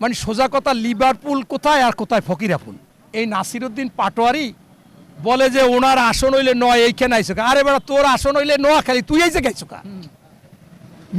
মানে সোজা কথা লিভারপুল কোথায় আর কোথায় ফকিরাপুল? এই নাসিরুদ্দিন পাটোয়ারি বলে যে ওনার আসন হইলে নয় এইখানে আইসো কা। আরে বেড়া তোর আসন হইলে নোয়া খালি তুই এই যে গেছো কা?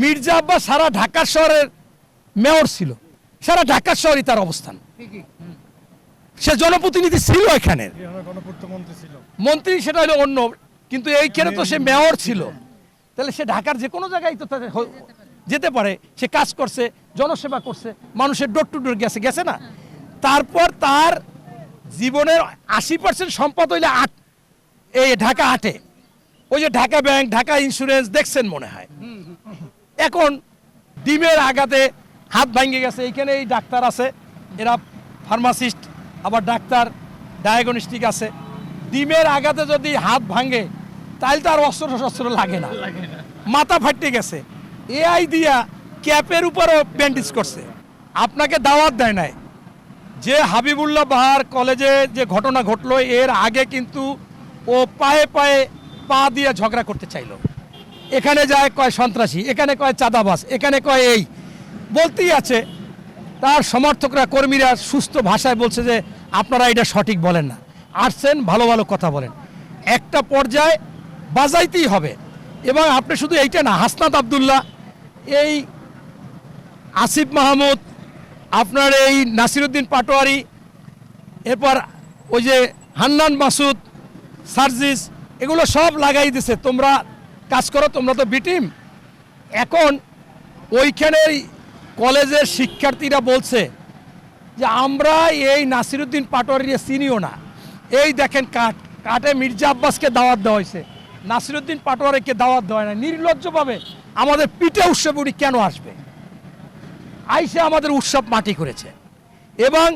মির্জা আব্বাস সারা ঢাকা শহরের মেয়র ছিল। সারা ঢাকা শহরই তার অবস্থান। সে জনপ্রতিনিধি ছিল এখানে। মন্ত্রী সেটা হলো অন্য কিন্তু এইখানে তো সে মেয়র ছিল। তাহলে সে ঢাকার যে কোনো জায়গায় তো যেতে পারে সে কাজ করছে। জনসেবা করছে মানুষের ডোর টু ডোর গেছে গেছে না? তারপর তার জীবনের আশি পার্সেন্ট সম্পদ হইলে আট এই ঢাকা আটে। ওই যে ঢাকা ব্যাংক ঢাকা ইন্স্যুরেন্স দেখছেন মনে হয়। এখন ডিমের আঘাতে হাত ভাঙে গেছে এইখানে এই ডাক্তার আছে এরা ফার্মাসিস্ট আবার ডাক্তার ডায়াগনস্টিক আছে। ডিমের আঘাতে যদি হাত ভাঙে তাহলে তো আর অস্ত্র শস্ত্র লাগে না। মাথা ফাটতে গেছে। এআই দিয়া ক্যাপের উপরও ব্যান্ডেজ করছে। আপনাকে দাওয়াত দেয় নাই। যে হাবিবুল্লাহ বাহার কলেজে যে ঘটনা ঘটলো, এর আগে কিন্তু ও পায়ে পায়ে পা দিয়ে ঝগড়া করতে চাইলো। এখানে যায় কয় সন্ত্রাসী, এখানে কয় চাঁদাবাস এখানে কয় এই। বলতেই আছে, তার সমর্থকরা, কর্মীরা সুস্থ ভাষায় বলছে যে, আপনারা এটা সঠিক বলেন না। আসছেন, ভালো ভালো কথা বলেন। একটা পর্যায়ে বাজাইতেই হবে। এবং আপনি শুধু এইটা না, হাসনাত আবদুল্লাহ, এই আসিফ মাহমুদ, আপনার এই নাসিরুদ্দিন পাটোয়ারি, এরপর ওই যে হান্নান মাসুদ, সার্জিস, এগুলো সব লাগাই দিছে। তোমরা কাজ করো, তোমরা তো বিটিম এখন ওইখানেই কলেজের শিক্ষার্থীরা বলছে যে, আমরা এই নাসিরুদ্দিন পাটোয়ারি চিনিও না। এই দেখেন কাঠ, কাঠে মির্জা আব্বাসকে দাওয়াত দেওয়া হয়েছে। নাসিরুদ্দিন পাটোয়ারিকে দাওয়াত দেওয়া হয় না। নির্লজ্জভাবে আমাদের পিঠে উৎসবে উনি কেন আসবে? আইসে আমাদের উৎসব মাটি করেছে। এবং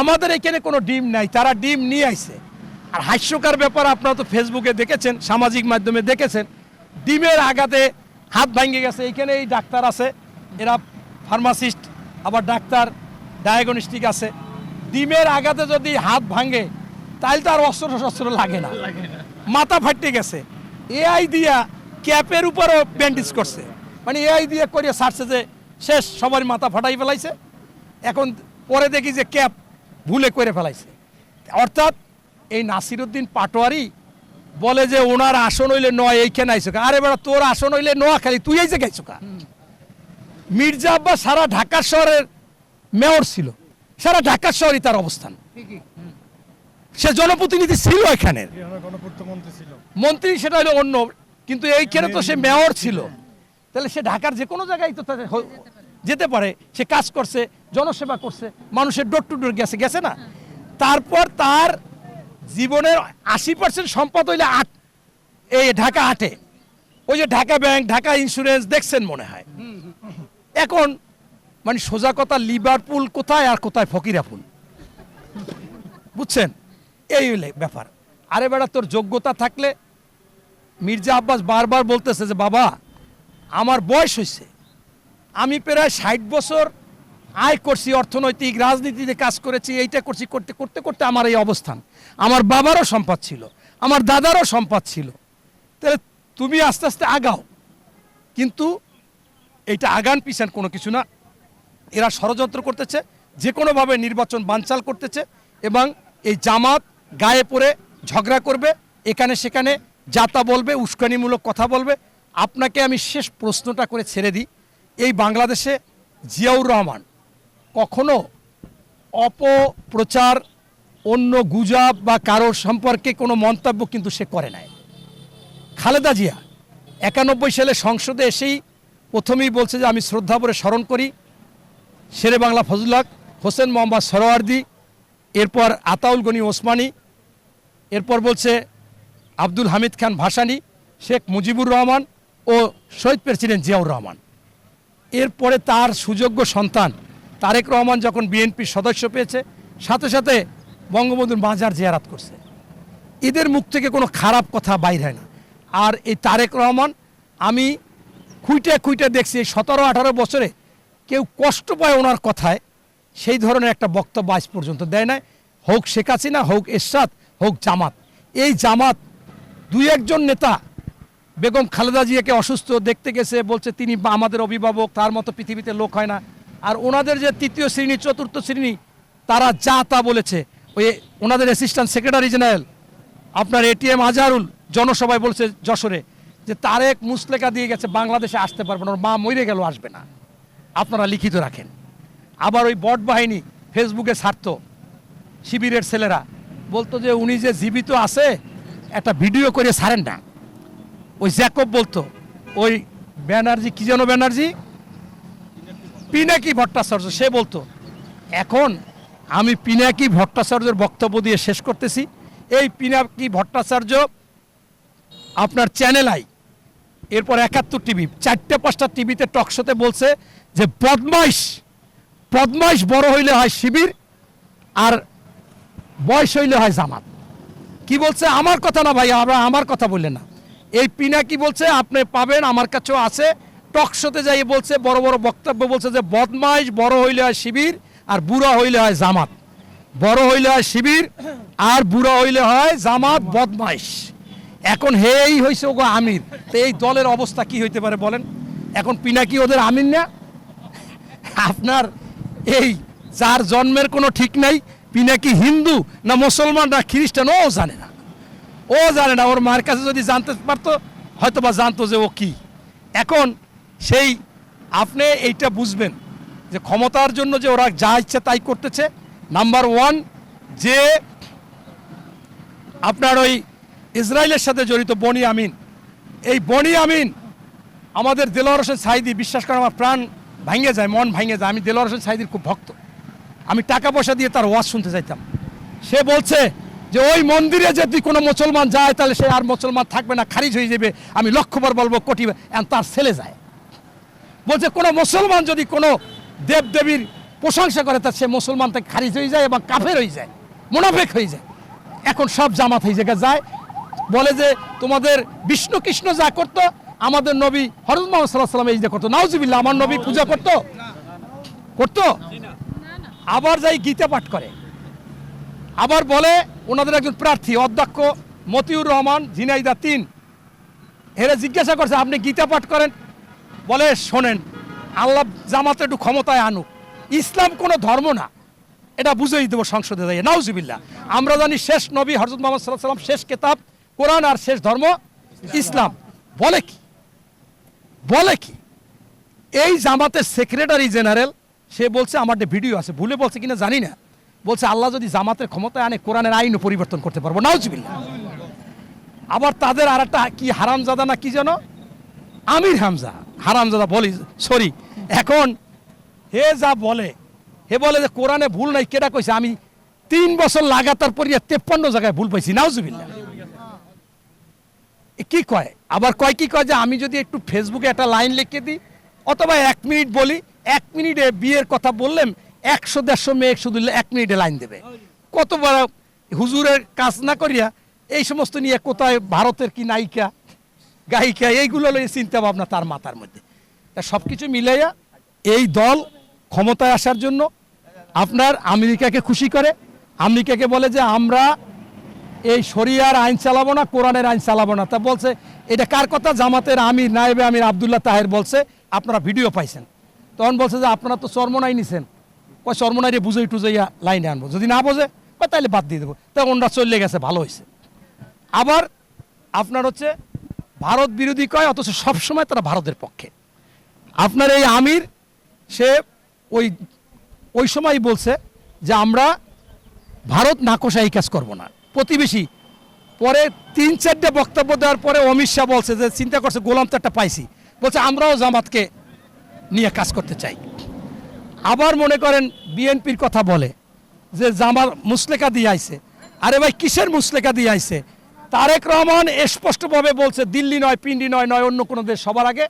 আমাদের এখানে কোনো ডিম নাই তারা ডিম নিয়ে আইছে। আর হাস্যকার ব্যাপার আপনারা তো ফেসবুকে দেখেছেন সামাজিক মাধ্যমে দেখেছেন ডিমের আঘাতে হাত ভাঙে গেছে। এখানে এই ডাক্তার আছে এরা ফার্মাসিস্ট আবার ডাক্তার ডায়াগনস্টিক আছে। ডিমের আঘাতে যদি হাত ভাঙে তাহলে তো আর অস্ত্র শস্ত্র লাগে না। মাথা ফাটতে গেছে। এআই দিয়া ক্যাপের উপরও ব্যান্ডেজ করছে। মানে এআই দিয়ে করে ছাড়ছে যে শেষ সবার মাথা ফাটাই ফেলাইছে। এখন পরে দেখি যে ক্যাপ ভুলে করে ফেলাইছে। অর্থাৎ এই নাসিরুদ্দিন পাটোয়ারি বলে যে ওনার আসন হইলে নয় এইখানে আইসো কা। আরে বেড়া তোর আসন হইলে নোয়া খালি তুই এই যে গেছো কা? মির্জা আব্বাস সারা ঢাকা শহরের মেয়র ছিল। সারা ঢাকা শহরই তার অবস্থান। সে জনপ্রতিনিধি ছিল এখানের। মন্ত্রী মন্ত্রী সেটা হলো অন্য কিন্তু এইখানে তো সে মেয়র ছিল। তাহলে সে ঢাকার যে কোনো জায়গায় তো যেতে পারে। সে কাজ করছে, জনসেবা করছে, মানুষের ডোর টু ডোর গেছে গেছে না? তারপর তার জীবনের আশি পার্সেন্ট সম্পদ হইলে আট এই ঢাকা আটে। ওই যে ঢাকা ব্যাংক, ঢাকা ইন্স্যুরেন্স দেখছেন মনে হয়। এখন মানে সোজা কথা, লিভারপুল কোথায় আর কোথায় ফকিরাপুল? বুঝছেন? এই ব্যাপার। আরে বেড়া, তোর যোগ্যতা থাকলে মির্জা আব্বাস বারবার বলতেছে যে, বাবা আমার বয়স হয়েছে। আমি প্রায় ষাট বছর আয় করছি অর্থনৈতিক, রাজনীতিতে কাজ করেছি, এইটা করছি, করতে করতে করতে আমার এই অবস্থান। আমার বাবারও সম্পদ ছিল, আমার দাদারও সম্পদ ছিল। তাহলে তুমি আস্তে আস্তে আগাও। কিন্তু এইটা আগান পিছান কোনো কিছু না। এরা ষড়যন্ত্র করতেছে যে কোনোভাবে নির্বাচন বানচাল করতেছে এবং এই জামাত গায়ে পড়ে ঝগড়া করবে, এখানে সেখানে যাতা বলবে, উস্কানিমূলক কথা বলবে আপনাকে আমি শেষ প্রশ্নটা করে ছেড়ে দিই। এই বাংলাদেশে জিয়াউর রহমান কখনো অপপ্রচার, অন্য গুজব বা কারোর সম্পর্কে কোনো মন্তব্য কিন্তু সে করে নাই। খালেদা জিয়া একানব্বই সালে সংসদে এসেই প্রথমেই বলছে যে, আমি শ্রদ্ধা ভরে স্মরণ করি। শেরে বাংলা ফজলাক হোসেন মোহাম্মদ সরোয়ার্দি এরপর আতাউল গনি ওসমানী, এরপর বলছে আব্দুল হামিদ খান ভাসানি, শেখ মুজিবুর রহমান ও শহীদ প্রেসিডেন্ট জিয়াউর রহমান। এরপরে তার সুযোগ্য সন্তান তারেক রহমান যখন বিএনপির সদস্য পেয়েছে, সাথে সাথে বঙ্গবন্ধুর মাজার জিয়ারাত করছে। এদের মুখ থেকে কোনো খারাপ কথা বাইর হয় না। আর এই তারেক রহমান, আমি খুঁইটে খুঁইটে দেখছি এই সতেরো আঠারো বছরে কেউ কষ্ট পায় ওনার কথায়, সেই ধরনের একটা বক্তব্য আজ পর্যন্ত দেয় না হোক শেখ হাসিনা, হোক এরশাদ, হোক জামাত। এই জামাত দুই একজন নেতা বেগম খালেদা জিয়াকে অসুস্থ দেখতে গেছে, বলছে তিনি আমাদের অভিভাবক, তার মতো পৃথিবীতে লোক হয় না। আর ওনাদের যে তৃতীয় শ্রেণি, চতুর্থ শ্রেণি, তারা যা তা বলেছে। ওই ওনাদের অ্যাসিস্ট্যান্ট সেক্রেটারি জেনারেল আপনার এটিএম আজহারুল জনসভায় বলছে যশোরে যে তারেক মুসলেকা দিয়ে গেছে, বাংলাদেশে আসতে পারবে না, ওর মা মরে গেল, আসবে না। আপনারা লিখিত রাখেন। আবার ওই বট বাহিনী, ফেসবুকে ছাড়ত শিবিরের ছেলেরা, বলতো যে উনি যে জীবিত আছে, একটা ভিডিও করে ছাড়েন না। ওই জ্যাকব বলতো, ওই ব্যানার্জি, কি যেন ব্যানার্জি? পিনাকি ভট্টাচার্য, সে বলতো, এখন আমি পিনাকি ভট্টাচার্যের বক্তব্য দিয়ে শেষ করতেছি। এই পিনাকি ভট্টাচার্য আপনার চ্যানেল আই। এরপর একাত্তর টিভি, চারটে পাঁচটা টিভিতে টকশোতে বলছে যে, বদমাইশ বদমাইশ বড় হইলে হয় শিবির আর বয়স হইলে হয় জামাত। কি বলছে? আমার কথা না ভাই, আমরা আমার কথা বললে না। এই পিনা কি বলছে, আপনি পাবেন, আমার কাছেও আছে। টকশোতে যাই বলছে, বড় বড় বক্তব্য বলছে যে, বদমাইশ, বড় হইলে হয় শিবির আর বুড়া হইলে হয় জামাত। বড় হইলে হয় শিবির আর বুড়া হইলে হয় জামাত, বদমাইশ। এখন হেই হইছে ওগো আমির। তো এই দলের অবস্থা কি হইতে পারে বলেন? এখন পিনাকি ওদের আমির না? আপনার এই যার জন্মের কোনো ঠিক নাই, পিনাকি হিন্দু না মুসলমান না খ্রিস্টান, ও জানে না। ও জানে না, ওর মার কাছে যদি জানতে পারতো হয়তো বা জানতো যে ও কি। এখন সেই আপনি এইটা বুঝবেন যে ক্ষমতার জন্য যে ওরা যা ইচ্ছে তাই করতেছে। নাম্বার ওয়ান যে আপনার ওই ইসরায়েলের সাথে জড়িত বনি আমিন। এই বনি আমিন, আমাদের দেলোয়ার হোসেন সাইদি বিশ্বাস করে আমার প্রাণ ভাঙে যায়, মন ভাঙে যায়। আমি দেলোয়ার হোসেন সাইদির খুব ভক্ত। আমি টাকা পয়সা দিয়ে তার ওয়াজ শুনতে চাইতাম। সে বলছে যে ওই মন্দিরে যদি কোনো মুসলমান যায় তাহলে সে আর মুসলমান থাকবে না খারিজ হয়ে যাবে। আমি লক্ষ্যবার বলব কোটি তার ছেলে যায়। বলছে কোনো মুসলমান যদি কোনো দেব দেবীর প্রশংসা করে তা সে মুসলমান থেকে খারিজ হয়ে যায় এবং কাফের হয়ে যায় মোনাফেক হয়ে যায়। এখন সব জামাত হয়ে জায়গায় যায়। বলে যে তোমাদের বিষ্ণু কৃষ্ণ যা করতো আমাদের নবী হরত মোহাম্মদ সাল্লাহ সাল্লাম এই যে করতো। নাউজুবিল্লাহ আমার নবী পূজা করতো? করতো? আবার যাই গীতা পাঠ করে। আবার বলে ওনাদের একজন প্রার্থী, অধ্যক্ষ মতিউর রহমান, ঝিনাইদা তিন। এরা জিজ্ঞাসা করছে, আপনি গীতা পাঠ করেন? বলে, শোনেন, আল্লাহ জামাতে একটু ক্ষমতায় আনুক। ইসলাম কোনো ধর্ম না। এটা বুঝেই দেবো সংসদে যাই নাউজুবিল্লা আমরা জানি শেষ নবী হরজত মোহাম্মদ সাল্লাহ সাল্লাম শেষ কেতাব, কোরআন আর শেষ ধর্ম ইসলাম। বলে কি? বলে কি? এই জামাতের সেক্রেটারি জেনারেল, সে বলছে, আমার ভিডিও আছে। ভুলে বলছে কিনা জানি না। বলছে, আল্লাহ যদি জামাতের ক্ষমতায় আনে, কোরআনের আইনও পরিবর্তন করতে পারব। নাউজুবিল্লা আবার তাদের আর একটা কি, হারামজাদা না কি যেন? আমির হামজা। হারামজাদা বলি, সরি। এখন হে যা বলে, হে বলে যে কোরআনে ভুল নাই কেটা কইছে? আমি তিন বছর লাগাতার পরিয়া তেপ্পান্ন জায়গায় ভুল পাইছি। নাউজুবিল্লা কি কয়? আবার কয় কি কয় যে, আমি যদি একটু ফেসবুকে একটা লাইন লিখে দিই, অথবা এক মিনিট বলি, এক মিনিটে বিয়ের কথা বললাম একশো, দেড়শো মেয়ে শুধু এক মিনিটে লাইন দেবে। কত বড় হুজুরের কাজ না করিয়া এই সমস্ত নিয়ে কোথায় ভারতের কি নায়িকা, গায়িকা, এইগুলো চিন্তা ভাবনা তার মাথার মধ্যে। তা সব কিছু মিলাইয়া এই দল ক্ষমতায় আসার জন্য আপনার আমেরিকাকে খুশি করে, আমেরিকাকে বলে যে আমরা এই শরিয়ার আইন চালাবো না, কোরআনের আইন চালাবো না। তা বলছে, এটা কার কথা? জামাতের আমির, নায়েবে আমির আবদুল্লাহ তাহের বলছে, আপনারা ভিডিও পাইছেন। তখন বলছে যে আপনারা তো চর্মনাই নিছেন। কয় চর্মনাইরে বুঝাই টুজাইয়া লাইনে আনব। যদি না বোঝে, কয় তাহলে বাদ দিয়ে দেবো। তা ওনরা চলে গেছে, ভালো হয়েছে আবার আপনার হচ্ছে ভারত বিরোধী কয়, অথচ সবসময় তারা ভারতের পক্ষে। আপনার এই আমির, সে ওই ওই সময় বলছে যে, আমরা ভারত নাকশা এই কাজ করব না। প্রতিবেশী, পরে তিন, চারটে বক্তব্য দেওয়ার পরে অমিত শাহ বলছে যে, চিন্তা করছে গোলাম তো একটা পাইছি। বলছে, আমরাও জামাতকে নিয়ে কাজ করতে চাই। আবার মনে করেন বিএনপির কথা বলে যে জামার মুসলেকা দিয়ে আইছে। আরে ভাই কিসের মুসলেকা দিয়ে আইছে? তারেক রহমান স্পষ্টভাবে বলছে দিল্লি নয় পিন্ডি নয় নয় অন্য কোনো দেশ সবার আগে?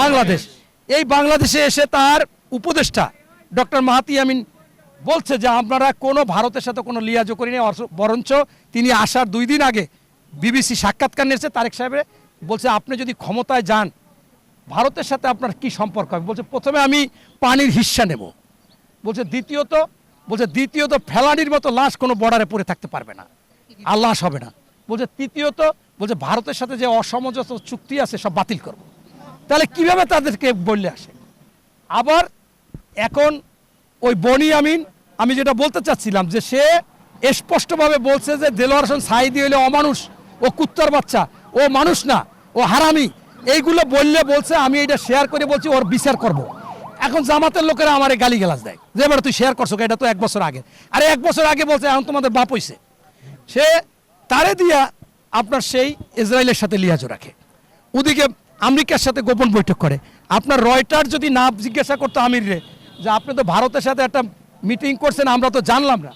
বাংলাদেশ। এই বাংলাদেশে এসে তার উপদেষ্টা ডক্টর মাহাতি আমিন বলছে যে আপনারা কোনো ভারতের সাথে কোনো লিয়াজো করিনি বরঞ্চ তিনি আসার দুই দিন আগে বিবিসি সাক্ষাৎকার নিয়েছে তারেক সাহেবের। বলছে আপনি যদি ক্ষমতায় যান ভারতের সাথে আপনার কি সম্পর্ক? হবে বলছে, প্রথমে আমি পানির হিস্সা নেব। বলছে, দ্বিতীয়ত বলছে, দ্বিতীয়ত ফেলানির মতো লাশ কোনো বর্ডারে পড়ে থাকতে পারবে না। আর লাশ হবে না। বলছে, তৃতীয়ত, বলছে, ভারতের সাথে যে অসমঝোত চুক্তি আছে, সব বাতিল করব। তাহলে কীভাবে তাদেরকে বললে আসে? আবার এখন ওই বনি আমিন, আমি যেটা বলতে চাচ্ছিলাম যে সে স্পষ্টভাবে বলছে যে দেলোয়ার হোসেন সাইদি হইলে অমানুষ, ও কুত্তার বাচ্চা, ও মানুষ না, ও হারামি এইগুলো বললে বলছে, আমি এটা শেয়ার করে বলছি, ওর বিচার করব। এখন জামাতের লোকেরা আমার গালি গালাজ দেয়। যে এবার তুই শেয়ার করছ এটা তো এক বছর আগে। আরে, এক বছর আগে বলছে, এখন তোমাদের বাপ হইছে। সে তারে দিয়া আপনার সেই ইসরায়েলের সাথে লিয়াজো রাখে। ওদিকে আমেরিকার সাথে গোপন বৈঠক করে। আপনার রয়টার যদি না জিজ্ঞাসা করতো আমির রে, যে, আপনি তো ভারতের সাথে একটা মিটিং করছেন, আমরা তো জানলাম না।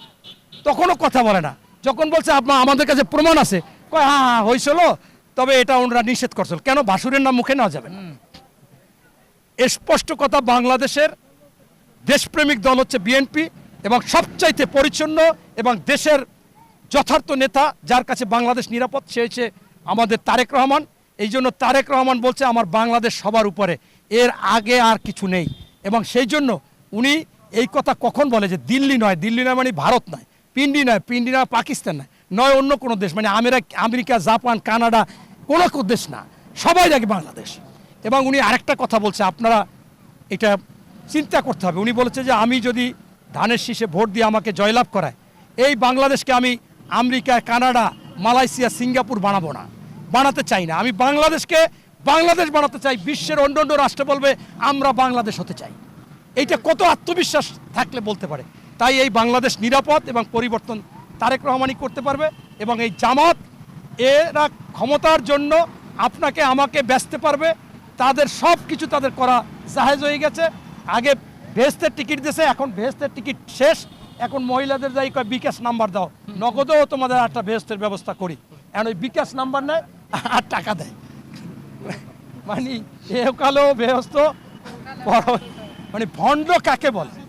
তখনও কথা বলে না। যখন বলছে আপনার আমাদের কাছে প্রমাণ আছে। কয় হ্যাঁ হ্যাঁ হয়েছিল তবে এটা ওনারা নিষেধ করছিল কেন? বাসুরের নাম মুখে নেওয়া যাবে না। স্পষ্ট কথা বাংলাদেশের দেশপ্রেমিক দল হচ্ছে বিএনপি এবং সবচাইতে পরিচ্ছন্ন এবং দেশের যথার্থ নেতা যার কাছে বাংলাদেশ নিরাপদ, সে হচ্ছে আমাদের তারেক রহমান। এই জন্য তারেক রহমান বলছে, আমার বাংলাদেশ সবার উপরে। এর আগে আর কিছু নেই। এবং সেই জন্য উনি এই কথা কখন বলে যে, দিল্লি নয়। দিল্লি নয় মানে ভারত নয়। পিন্ডি নয়। পিন্ডি নয়, পাকিস্তান নয়। নয় অন্য কোনো দেশ মানে আমেরিকা আমেরিকা, জাপান, কানাডা, কোনো দেশ না। সবাই লাগে বাংলাদেশ। এবং উনি আরেকটা কথা বলছে, আপনারা এটা চিন্তা করতে হবে। উনি বলেছে যে, আমি যদি ধানের শীষে ভোট দিয়ে আমাকে জয়লাভ করায়, এই বাংলাদেশকে আমি আমেরিকা, কানাডা, মালয়েশিয়া, সিঙ্গাপুর বানাবো না। বানাতে চাই না। আমি বাংলাদেশকে বাংলাদেশ বানাতে চাই। বিশ্বের অন্য অন্য রাষ্ট্র বলবে, আমরা বাংলাদেশ হতে চাই। এইটা কত আত্মবিশ্বাস থাকলে বলতে পারে। তাই এই বাংলাদেশ নিরাপদ এবং পরিবর্তন তারেক রহমানই করতে পারবে এবং এই জামাত, এরা ক্ষমতার জন্য আপনাকে, আমাকে ব্যস্ত পারবে। তাদের সব কিছু তাদের করা জাহেজ হয়ে গেছে। আগে ভেস্তের টিকিট দিয়েছে, এখন ভেস্তের টিকিট শেষ। এখন মহিলাদের যাই কয়, বিকাশ নাম্বার দাও। নগদেও তোমাদের একটা ভেস্তের ব্যবস্থা করি। এখন ওই বিকাশ নাম্বার নেয় আর টাকা দেয়। মানে একালেও বেহস্ত পর- মানে ভণ্ড কাকে বলে?